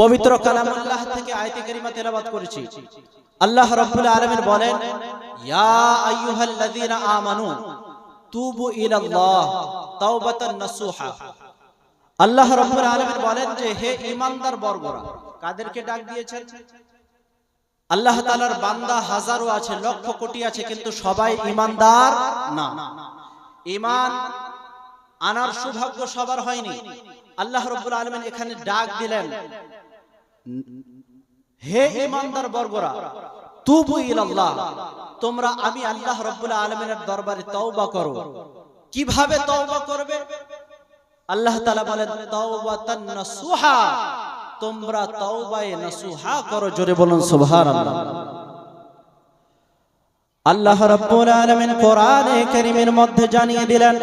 পবিত্র কালামুল্লাহ থেকে আয়াতে কারিমা তেলাওয়াত করেছি। আল্লাহ রাব্বুল আলামিন বলেন, ইয়া আইয়ুহাল্লাযীনা আমানু, তুবু ইলাল্লাহ তাওবাতান নাসুহা। আল্লাহ রাব্বুল আলামিন বলেন যে, হে ঈমানদার বর্গরা, কাদেরকে ডাক দিয়েছেন? আল্লাহ তাআলার বান্দা হাজারো আছে, লক্ষ কোটি আছে, কিন্তু সবাই ঈমানদার না। ঈমান আনার সৌভাগ্য সবার হয়নি। আল্লাহ রাব্বুল আলামিন এখানে ডাক দিলেন, হে ঈমানদার বর্গরা, তুবু ইলাল্লাহ, তোমরা আমি আল্লাহ রাব্বুল আলামিনের দরবারে তওবা করো। কীভাবে তওবা করবে? আল্লাহ তাআলা বলেন, তাওবাতান নাসুহা, তোমরা তওবায়ে নাসুহা করো। জোরে বলুন, সুবহানাল্লাহ। আল্লাহ রাব্বুল আলামিন কোরআনে কারীমের মধ্যে জানিয়ে দিলেন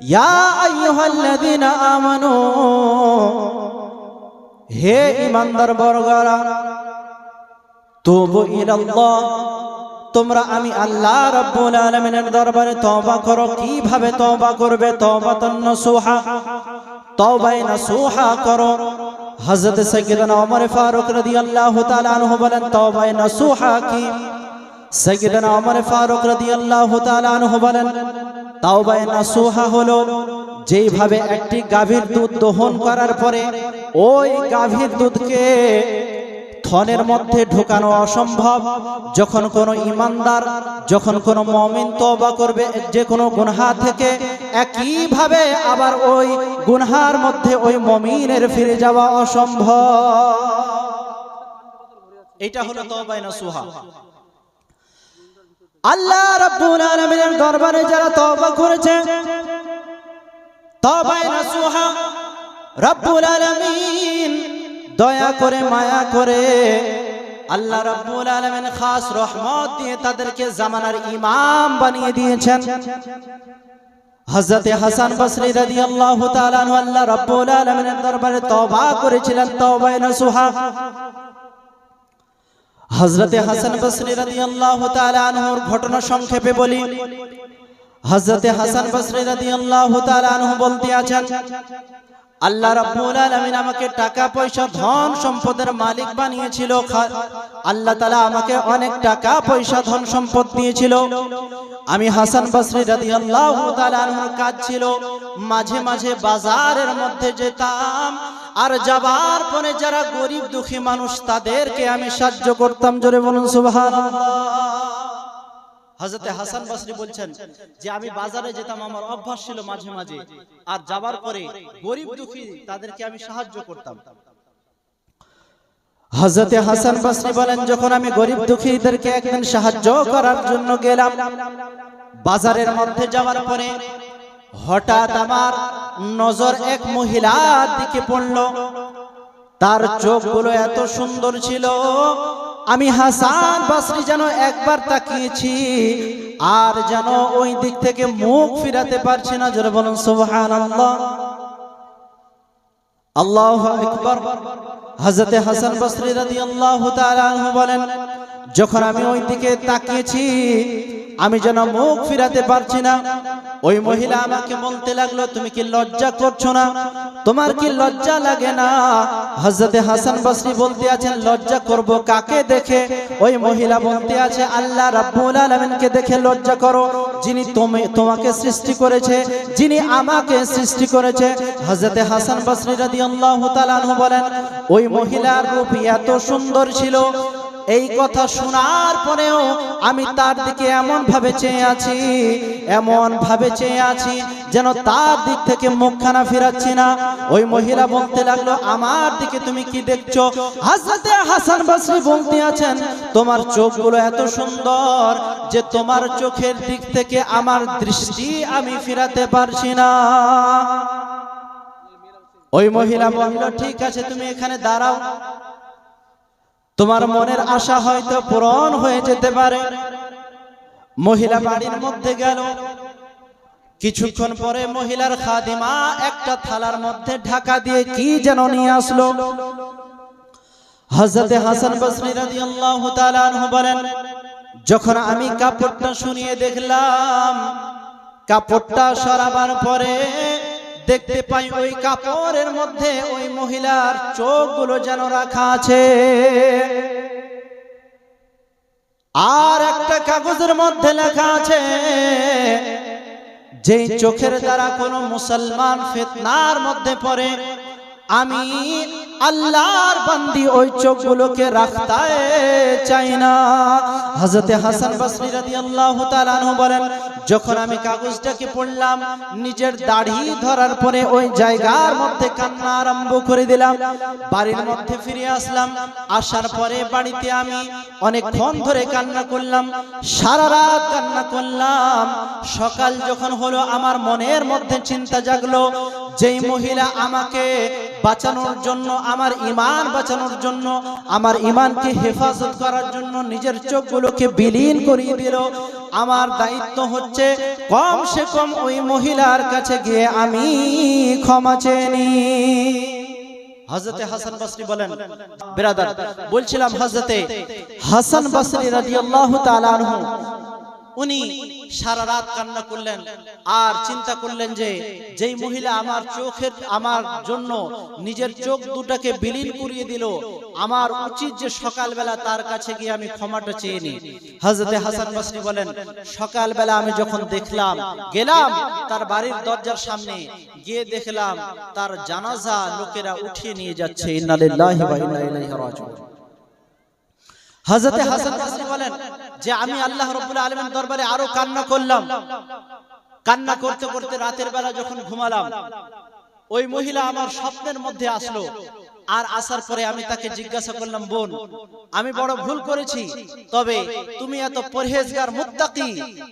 ইয়া আইয়ুহাল্লাযীনা আমানু, হে ইমানদার বর্গরা, তুবু ইলাল্লাহ, তোমরা আমি আল্লাহ রাব্বুল আলামিনের দরবারে তওবা করো। কীভাবে তওবা করবে? তওবাতান নাসুহা, তওবায়ে নাসুহা করো। হযরত সাইয়্যিদানা ওমর ফারুক রাদিয়াল্লাহু তাআলা আনহু বলেন, তওবায়ে নাসুহা কি? সাইয়্যিদানা ওমর ফারুক রাদিয়াল্লাহু তাআলা আনহু বলেন তাওবায়ে নাসুহা হলো, যেইভাবে একটি গাভীর দুধ দহন করার পরে ওই গাভীর দুধকে থনের মধ্যে ঢোকানো অসম্ভব। যখন কোনো ইমানদার, যখন কোনো মমিন তওবা করবে, যে কোনো গুনহা থেকে একইভাবে আবার ওই গুনহার মধ্যে ওই মমিনের ফিরে যাওয়া অসম্ভব। এটা হলো তওবায়ে নাসুহা। আল্লাহ রাব্বুল আলামিনের দরবারে যারা তওবা করেছে, তওবায়ে নাসুহা, রব্বুল আলামিন, দয়া করে, মায়া করে আল্লাহ রাব্বুল আলামিন খাস রহমত দিয়ে তাদেরকে জামানার ইমাম বানিয়ে দিয়েছেন। হযরতে হাসান বসরি রাদিয়াল্লাহু তাআলা আল্লাহ রাব্বুল আলামিনের দরবারে তওবা করেছিলেন, তওবায়ে নাসুহা। হযরতে হাসান বসরি রাদিয়াল্লাহু তাআলা আনহুর ঘটনা সংক্ষেপে বলি। হজরতে হাসান বসরি রাদিয়াল্লাহু তাআলা আনহু বলতে আছেন, আল্লাহ রাব্বুল আলামিন আমাকে টাকা, পয়সা, ধন, সম্পদের মালিক বানিয়েছিল। আল্লাহ তাআলা আমাকে অনেক টাকা, পয়সা, ধন, সম্পদ দিয়েছিল। আমি হাসান বসরি রাদিয়াল্লাহু তাআলা আনহুর কাজ ছিল মাঝে মাঝে বাজারের মধ্যে যেতাম। আর যাবার পরে যারা গরিব দুঃখী মানুষ, তাদেরকে আমি সাহায্য করতাম। জোরে বলুন, সুবহানাল্লাহ। হজরতে হাসান বসরি বলছেন যে, আমি বাজারে যেতাম, আমার অভ্যাস ছিল মাঝে মাঝে। আর যাবার পরে গরিব দুঃখী, তাদেরকে আমি সাহায্য করতাম। হজরতে হাসান বসরি বলেন, যখন আমি গরিব দুঃখীদেরকে একদিন সাহায্য করার জন্য গেলাম, বাজারের মধ্যে যাওয়ার পরে হঠাৎ আমার নজর এক মহিলার দিকে পড়ল। তার চোখগুলো এত সুন্দর ছিল, আমি হাসান বাসরি যেন একবার তাকিয়েছি আর যেন ওই দিক থেকে মুখ ফিরাতে পারছি না। জোরে বলুন, সুবহানাল্লাহ। আল্লাহু আকবার। হযরতে হাসান বসরি তাআলা আনহু বলেন যখন আমি ওই দিকে তাকিয়েছি, আমি যেন মুখ ফিরাতে পারছি না। ওই মহিলা আমাকে বলতে লাগল, তুমি কি লজ্জা করছ না? তোমার কি লজ্জা লাগে না? হযরতে হাসান বসরি বলতে আছেন, লজ্জা করব কাকে দেখে? ওই মহিলা বলতে আছে, আল্লাহ রাব্বুল আলামিনকে দেখে লজ্জা করো। যিনি তুমি, তোমাকে সৃষ্টি করেছে, যিনি আমাকে সৃষ্টি করেছে। হযরতে হাসান বসরি রাদিয়াল্লাহু তাআলা বলেন, ওই মহিলার রূপ এত সুন্দর ছিল এই কথা শোনার পরেও আমি তার দিকে এমন ভাবে চেয়ে আছি এমন ভাবে চেয়ে আছি যেন তার দিক থেকে মুখখানা ফিরাচ্ছি না। ওই মহিলা বলতে লাগল, আমার দিকে তুমি কি দেখছ? হাজরতে হাসান বসরি বলতে আছেন, তোমার চোখগুলো এত সুন্দর যে তোমার চোখের দিক থেকে আমার দৃষ্টি আমি ফিরাতে পারছি না। ওই মহিলা বলল, ঠিক আছে, তুমি এখানে দাঁড়াও। তোমার মনের আশা হয়তো পূরণ হয়ে যেতে পারে। মহিলা বাড়ির মধ্যে গেল। কিছুক্ষণ পরে মহিলার খাদিমা একটা থালার মধ্যে ঢাকা দিয়ে কি যেন নিয়ে আসলো। হযরতে হাসান বসরি তাআলা আনহু বলেন, যখন আমি কাপড়টা শুনিয়ে দেখলাম, কাপড়টা সরাবার পরে দেখতে পাই ওই কাপড়ের মধ্যে ওই মহিলার চোখগুলো যেন রাখা আছে। আর একটা কাগজের মধ্যে লেখা আছে, যেই চোখের দ্বারা কোনো মুসলমান ফেতনার মধ্যে পড়ে, আমি আল্লাহর বান্দি ওই চোখগুলোকে রাখতে চাই না। হযরতে হাসান বসরি রাদিয়াল্লাহু তাআলা বলেন যখন আমি কাগজটাকে পড়লাম, নিজের দাড়ি ধরার পরে ওই জায়গার মধ্যে কান্না আরম্ভ করে দিলাম। বাড়ির মধ্যে ফিরে আসলাম। আসার পরে বাড়িতে আমি অনেকক্ষণ ধরে কান্না করলাম, সারা রাত কান্না করলাম। সকাল যখন হলো, আমার মনের মধ্যে চিন্তা জাগলো, যেই মহিলা আমাকে বাঁচানোর জন্য, আমার ইমান বাঁচানোর জন্য, আমার ইমানকে হেফাজত করার জন্য নিজের চোখগুলোকে বিলীন করিয়ে দিল আমার দায়িত্ব হচ্ছে কম সে কম ওই মহিলার কাছে গিয়ে আমি ক্ষমা চেয়ে নিই বলেন, বেরাদার, বলছিলাম হজরতে হাসান বসরি রাজি আল্লাহ উনি সারা রাত কান্না করলেন আর চিন্তা করলেন যে যেই মহিলা আমার চোখের, আমার জন্য নিজের চোখ দুটাকে বিলীন করিয়ে দিল, আমার উচিত যে সকালবেলা তার কাছে গিয়ে আমি ক্ষমাটা চেয়ে নিই। হজরতে হাসান বসরি বলেন, সকালবেলা আমি যখন দেখলাম, গেলাম তার বাড়ির দরজার সামনে, গিয়ে দেখলাম তার জানাজা লোকেরা উঠিয়ে নিয়ে যাচ্ছে ইন্নালিল্লাহি ওয়া ইন্না ইলাইহি রাজিউন। হযরতে হাসান বসরি বলেন যে আমি আল্লাহ রাব্বুল আলামিন দরবারে আরও কান্না করলাম। কান্না করতে করতে রাতের বেলা যখন ঘুমালাম, ওই মহিলা আমার স্বপ্নের মধ্যে আসলো। আর আসার পরে আমি তাকে জিজ্ঞাসা করলাম, বোন, আমি বড় ভুল করেছি, তবে তুমি এত পরহেজগার, মুত্তাকি,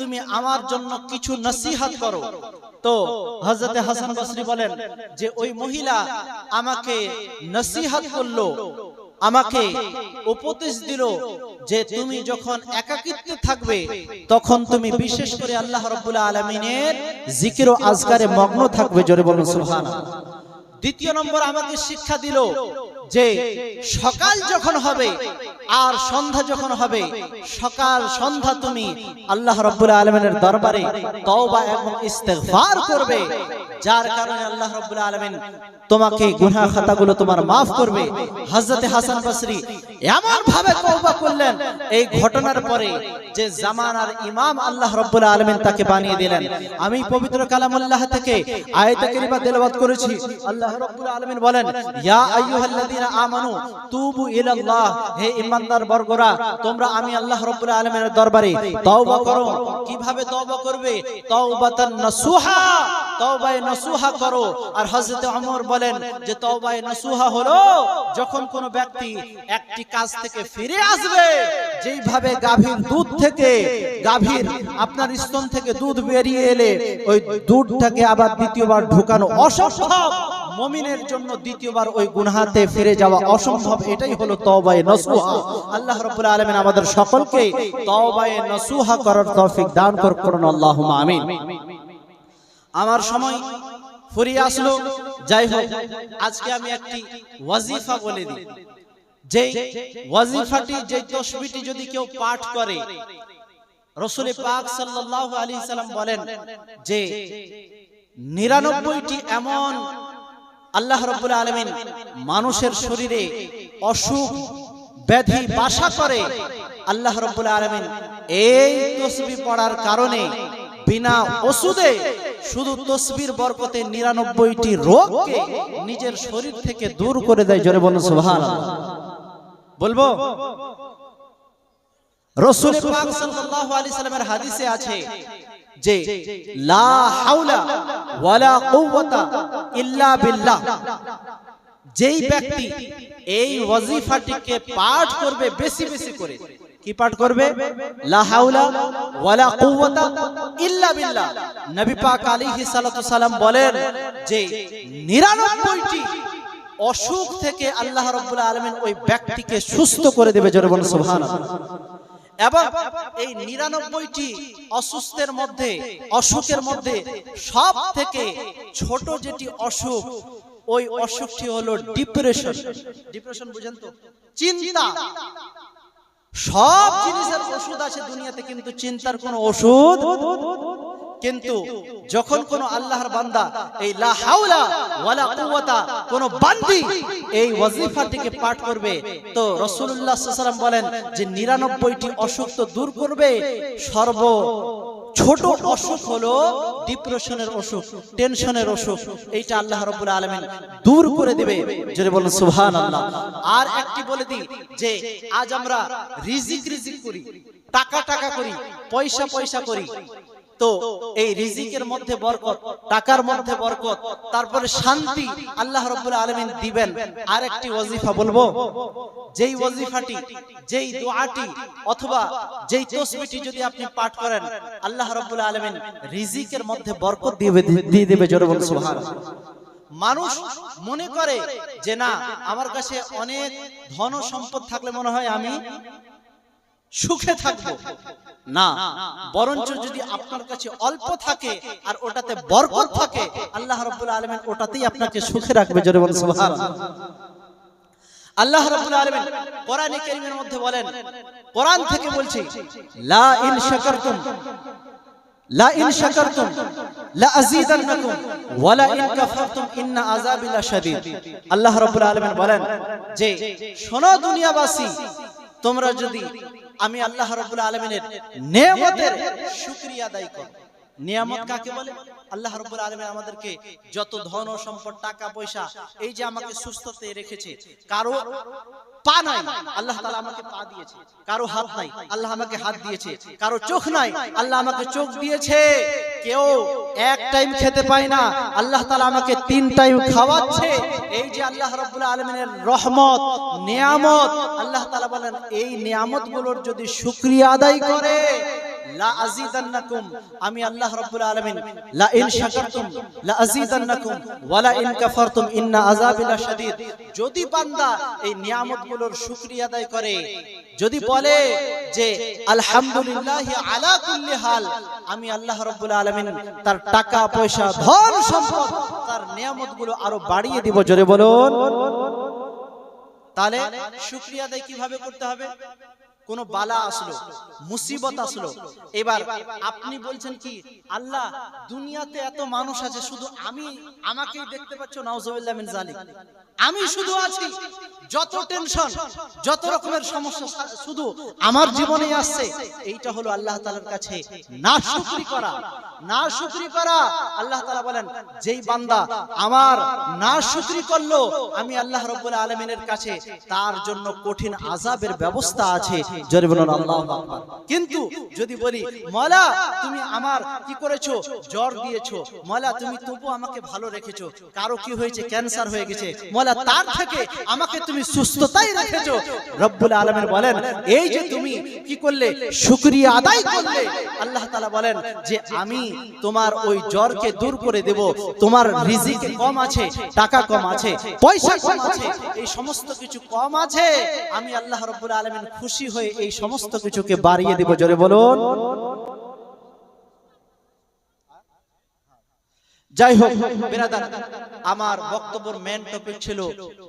তুমি আমার জন্য কিছু নসিহত করো। তো হযরতে হাসান বসরি বলেন যে, ওই মহিলা আমাকে নসিহত করল আমাকে উপদেশ দিল যে তুমি যখন একাকিত্বে থাকবে তখন তুমি বিশেষ করে আল্লাহ রাব্বুল আলামিনের জিকির ও আজকারে মগ্ন থাকবে জোরে বলুন সুবহানাল্লাহ। দ্বিতীয় নম্বর আমাকে শিক্ষা দিল যে সকাল যখন হবে আর সন্ধ্যা যখন হবে সকাল সন্ধ্যা তুমি আল্লাহ রাব্বুল আলামিনের দরবারে তওবা এবং ইস্তেগফার করবে। যার কারণে আল্লাহ রাব্বুল আলামিন তোমাকে গুনাহ খাতাগুলো তোমার maaf করবে। হযরতে হাসান বসরি এমন ভাবে তওবা করলেন, এই ঘটনার পরে যে জামানার ইমাম আল্লাহ রাব্বুল আলামিন তাকে বানিয়ে দিলেন। আমি পবিত্র কালামুল্লাহ থেকে আয়াত তেলাওয়াত করেছি। আল্লাহ রাব্বুল আলামিন বলেন, ইয়া আইয়ুহাল্লাযীনা আমানু তুবু ইলাল্লাহ, হে ঈমানদার বর্গরা, তোমরা আমি আল্লাহ রাব্বুল আলামিনের দরবারে তওবা করো। কীভাবে তওবা করবে? তওবাতান নসুহা করো। আর বলেন যে হলো যখন ব্যক্তি একটি থেকে ফিরে আসবে, যেইভাবে গাভীর দুধ থেকে গাভীর আপনার স্তন থেকে দুধ বেরিয়ে এলে, ওই দুধটাকে আবার দ্বিতীয়বার ঢোকানো অসম্ভব। মমিনের জন্য দ্বিতীয়বার ওই গুনহাতে ফিরে যাওয়া অসম্ভব। এটাই হলো তওবায়ে নসুহা। আল্লাহ রাব্বুল আলামিন আমাদের সকলকে তওবায়ে নসুহা করার তৌফিক দান করুন। আল্লাহুম্মা আমিন। আমার সময় ফুরিয়ে আসলো। যাই হোক, আজকে আমি একটি ওয়াজিফা বলে দিই। যে ওয়াজিফাটি যে তসবিটি যদি কেউ পাঠ করে, রসুল পাক সাল্লাল্লাহু আলাইহি সাল্লাম বলেন যে, নিরানব্বইটি এমন আল্লাহ রাব্বুল আলামিন মানুষের শরীরে অসুখ, ব্যাধি, বাসা করে, আল্লাহ রাব্বুল আলামিন এই তসবি পড়ার কারণে বিনা ওষুধে শুধু তসবির বরকতে নিরানব্বইটি রোগকে নিজের শরীর থেকে দূর করে দেয়, জোরে বলুন, সুবহানাল্লাহ। বলব? হাদিসে আছে লা হাওলা ওয়ালা ইল্লা যেই ব্যক্তি এই ওয়াজিফাটিকে পাঠ করবে বেশি বেশি করে কি পাঠ করবে? লা হাওলা ইল্লা বিল্লাহ। নবী পাক আলাইহিস বলেন যে 99টি অসুখ থেকে আল্লাহ রাব্বুল আলামিন ওই ব্যক্তিকে সুস্থ করে দেবে, জোরে বলুন এবং এই নিরানব্বইটি অসুস্থের মধ্যে, অসুখের মধ্যে সব থেকে ছোট যেটি অসুখ, ওই অসুখটি হলো ডিপ্রেশন। ডিপ্রেশন বুঝেন তো? চিন্তা। সব জিনিসের ওষুধ আছে দুনিয়াতে, কিন্তু চিন্তার কোনো ওষুধ? কিন্তু যখন কোন আল্লাহর বান্দা এই কোন বান্দি এই ওয়াজিফাটিকে পাঠ করবে, তো রাসূলুল্লাহ বলেন যে 99টি অসুখ তো দূর করবে। সর্ব ছোট অসুখ হলো ডিপ্রেশনের অসুখ, টেনশনের অসুখ, এইটা আল্লাহ রব আলমিন দূর করে দেবে। যদি বলেন, সুবহানাল্লাহ। আর একটি বলে দিই যে, আজ আমরা রিজিক রিজিক করি, টাকা টাকা করি, পয়সা পয়সা করি তো এই রিজিকের মধ্যে বরকত, টাকার মধ্যে বরকত, তারপরে শান্তি আল্লাহ রাব্বুল আলামিন দিবেন। আরেকটি ওয়াজিফা বলব, যেই ওয়াজিফাটি, যেই দোয়াটি অথবা যেই তসবিহটি যদি আপনি পাঠ করেন, আল্লাহ রাব্বুল আলামিন রিজিকের মধ্যে বরকত দিয়ে দিয়ে দেবে জোরে সুবহানাল্লাহ। মানুষ মনে করে যে, না, আমার কাছে অনেক ধন সম্পদ থাকলে মনে হয় আমি সুখে থাকব। না, বরঞ্চ যদি আপনার কাছে অল্প থাকে আর ওটাতে বরকত থাকে, আল্লাহ রাব্বুল আলামিন ওটাতেই আপনাকে সুখে রাখবে, জোরে বলুন সুবহানাল্লাহ। আল্লাহ রাব্বুল আলামিন কোরআনে কারীমের মধ্যে বলেন, কোরআন থেকে বলছি, লা ইন শাকারতুম, লা ইন শাকারতুম, লা আযীদান্নাকুম, ওয়া লা ইন কাফারতুম, ইন্না আযাবি লাশাদীদ আল্লাহ রাব্বুল আলামিন বলেন যে, শোনো দুনিয়াবাসী, তোমরা যদি আমি আল্লাহ রবুল আলমিনের নেমতের শুক্রিয়া আদায় করো নিয়ামত কাকে বলে? আল্লাহ রাব্বুল আলামিন আমাদেরকে যত ধন ও সম্পদ টাকা পয়সা এই যে আমাকে সুস্থতে রেখেছে কারও পা নাই আল্লাহ আমাকে পা দিয়েছে। কারও হাত নাই আল্লাহ আমাকে হাত দিয়েছে। কারও চোখ নাই আল্লাহ আমাকে চোখ দিয়েছে। কেউ এক টাইম খেতে পায় না আল্লাহ তাআলা আমাকে তিন টাইম খাওয়াচ্ছে। এই যে আল্লাহ রাব্বুল আলামিনের রহমত নিয়ামত আল্লাহ তাআলা বলেন এই নিয়ামতগুলোর যদি শুকরিয়া আদায় করে যদি বান্দা এই নিয়ামতগুলোর শুকরিয়া আদায় করে, যদি বলে যে আলহামদুলিল্লাহ আমি আল্লাহ রাব্বুল আলামিন তার টাকা, পয়সা, ধন, সম্পদ তার নিয়ামতগুলো আরও বাড়িয়ে দিব, জোরে বলুন। তাহলে শুকরিয়া আদায় কীভাবে করতে হবে? কোন বালা আসলো, মুসিবত আসলো। এবার আপনি বলছেন কি, আল্লাহ, দুনিয়াতে এত মানুষ আছে, শুধু আমি, আমাকেই দেখতে পাচ্ছ, নাউজুবিল্লাহ জালিক আমি শুধু আছি, যত টেনশন, যত রকমের সমস্যা, শুধু আমার জীবনে আসছে, এইটা হলো আল্লাহ তাআলার কাছে না শুকরি করা, না শুকরি করা। আল্লাহ তাআলা বলেন, যেই বান্দা আমার না শুকরি করল, আমি আল্লাহ রাব্বুল আলামিনের কাছে তার জন্য কঠিন আযাবের ব্যবস্থা আছে জোরে বলুন আল্লাহু আকবার। কিন্তু যদি বলি মওলা তুমি আমার কি করেছ? জ্বর দিয়েছ। মওলা তুমি তবু আমাকে ভালো রেখেছো। কারও কি হয়েছে? ক্যান্সার হয়ে গেছে। মওলা তার থেকে আমাকে তুমি সুস্থতাই রেখেছো। রব্বুল আলামিন বলেন এই যে তুমি কি করলে? শুকরিয়া আদায় করলে। আল্লাহ তাআলা বলেন যে আমি তোমার ওই জ্বরকে দূর করে দেব। তোমার রিজিক কম আছে টাকা কম আছে পয়সা কম আছে এই সমস্ত কিছু কম আছে। আমি আল্লাহ রাব্বুল আলামিন খুশি হয়ে এই সমস্ত কিছুকে বাড়িয়ে দেব। জোরে বলুন। যাই হোক বেরাদার আমার বক্তব্যের মেন টপিক ছিল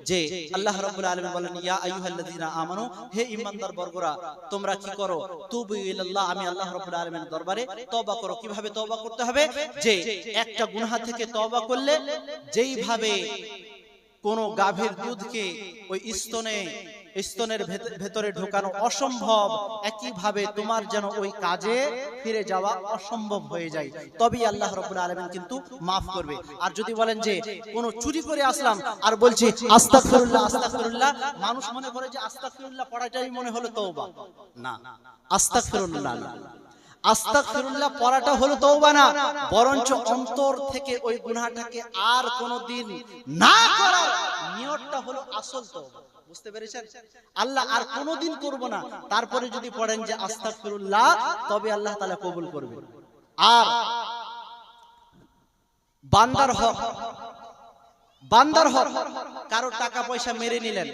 যে আল্লাহ রাব্বুল আলামিন বলেন ইয়া আইয়ুহাল্লাযিনা আমানু হে ঈমানদার বর্গরা তোমরা কি করো? তুবু ইলাল্লাহ আমি আল্লাহ রাব্বুল আলামিনের দরবারে তওবা করো। কীভাবে তওবা করতে হবে? যে একটা গুনাহ থেকে তওবা করলে যেইভাবে কোন গাভীর দুধকে ওই স্তনে স্তনের ভেতরে ঢোকানো অসম্ভব একইভাবে তোমার যেন ওই কাজে ফিরে যাওয়া অসম্ভব হয়ে যায়। তবেই আল্লাহ রব আলমিন কিন্তু মাফ করবে। আর যদি বলেন যে কোন চুরি করে আসলাম আর বলছি আস্তাগফিরুল্লাহ আস্তাগফিরুল্লাহ মানুষ মনে করে যে আস্তাগফিরুল্লাহ পড়াটাই মনে হলো তওবা। না আস্তাগফিরুল্লাহ না আস্তাগফিরুল্লাহ পড়াটা হলো তওবা না, বরঞ্চ অন্তর থেকে ওই গুনাহটাকে আর কোনোদিন না করার নিয়তটা হলো আসল তওবা। বুঝতে পেরেছেন? আল্লাহ আর কোনোদিন করব না। তারপরে যদি পড়েন যে আস্তাগফিরুল্লাহ, তবে আল্লাহ তাআলা কবুল করবে। আর বান্দার হক বান্দার হক কারও টাকা পয়সা মেরে নিলেন।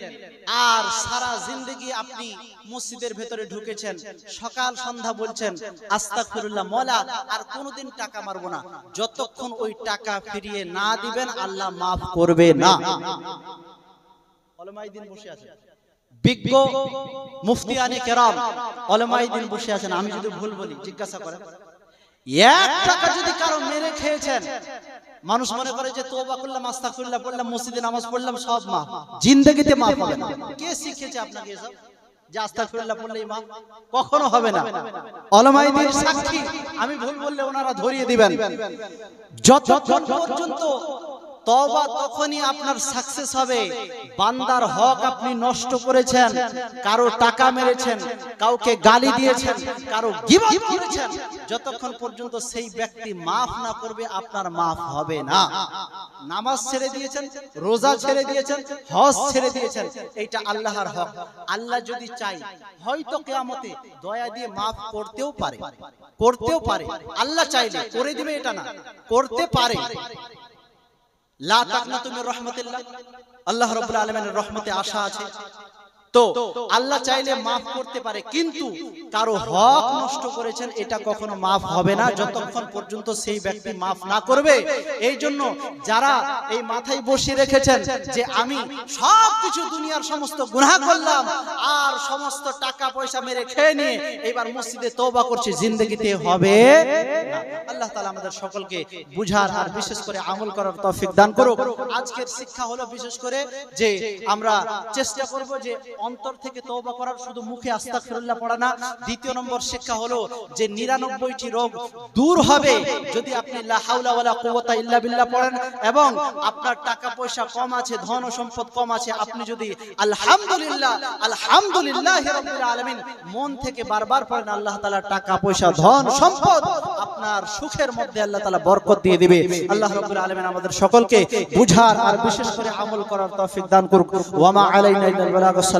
আর সারা জিন্দগি আপনি মসজিদের ভেতরে ঢুকেছেন। সকাল সন্ধ্যা বলছেন, আস্তাগফিরুল্লাহ মওলা, আর কোনোদিন টাকা মারবো না। যতক্ষণ ওই টাকা ফিরিয়ে না দিবেন, আল্লাহ মাফ করবে না। ওলামাই দিন বসে আছেন। বিজ্ঞ মুফতিয়ানে কেরাম ওলামাই দিন বসে আছেন। আমি যদি ভুল বলি, জিজ্ঞাসা করেন। এক টাকা যদি কারও মেরে খেয়েছেন মানুষ মনে করে যে তোবা করলাম আস্তাগফিরুল্লাহ পড়লাম মসজিদে নামাজ পড়লাম সব মা জিন্দগিতে মা পাবে না। কে শিখেছে আপনাকে এসব? যে আস্তাগফিরুল্লাহ পড়লে মা কখনো হবে না। অলমাইদের সাক্ষী আমি ভুল বললে ওনারা ধরিয়ে দিবেন। যতক্ষণ পর্যন্ত তবা তখনই আপনার সাকসেস হবে। বান্দার হক আপনি নষ্ট করেছেন, কারও টাকা মেরেছেন, কাউকে গালি দিয়েছেন, কারও গিবত করেছেন, যতক্ষণ পর্যন্ত সেই ব্যক্তি মাফ না করবে, আপনার মাফ হবে না। নামাজ ছেড়ে দিয়েছেন, রোজা ছেড়ে দিয়েছেন, হজ ছেড়ে দিয়েছেন, এইটা আল্লাহর হক। আল্লাহ যদি চাই হয়তো কেয়ামতে দয়া দিয়ে মাফ করতেও পারে। করতেও পারে। আল্লাহ চাইলে, করে দিবে এটা না। করতে পারে। লা তাকনা তুমি রহমতুল্লাহ। আল্লাহ রাব্বুল আলমের রহমতে আশা আছে। তো আল্লাহ চাইলে মাফ করতে পারে কিন্তু কারও হক নষ্ট করেছেন এটা কখনো মাফ হবে না যতক্ষণ পর্যন্ত সেই ব্যক্তি মাফ না করবে এই জন্য যারা এই মাথায় বসিয়ে রেখেছেন যে আমি সব কিছু দুনিয়ার সমস্ত গুনাহ করলাম আর সমস্ত টাকা পয়সা মেরে খেয়ে নিয়ে এবার মসজিদে তওবা করছি জিন্দেগিতে হবে? না। আল্লাহ তাআলা আমাদের সকলকে বুঝার আর বিশেষ করে আমল করার তৌফিক দান করুক। আজকের শিক্ষা হলো বিশেষ করে যে আমরা চেষ্টা করব যে অন্তর থেকে তওবা করার শুধু মুখে আস্তাগফিরুল্লাহ পড়া না, দ্বিতীয় নম্বর শিক্ষা হলো যে 99টি রোগ দূর হবে যদি আপনি ইল্লা পড়েন এবং আপনার টাকা পয়সা কম আছে, ধন সম্পদ কম আছে, আপনি যদি আলহামদুলিল্লাহ, আলহামদুলিল্লাহি আলামিন মন থেকে বারবার পড়েন, আল্লাহ তাআলা টাকা পয়সা, ধন, সম্পদ আপনার সুখের মধ্যে আল্লাহ তাআলা বরকত দিয়ে দিবে। আল্লাহ রাব্বুল আলামিন আমাদের সকলকে বুঝার আর বিশেষ করে আমল করার তৌফিক দান করুক। ওয়া মা আলাইনা ইল্লাল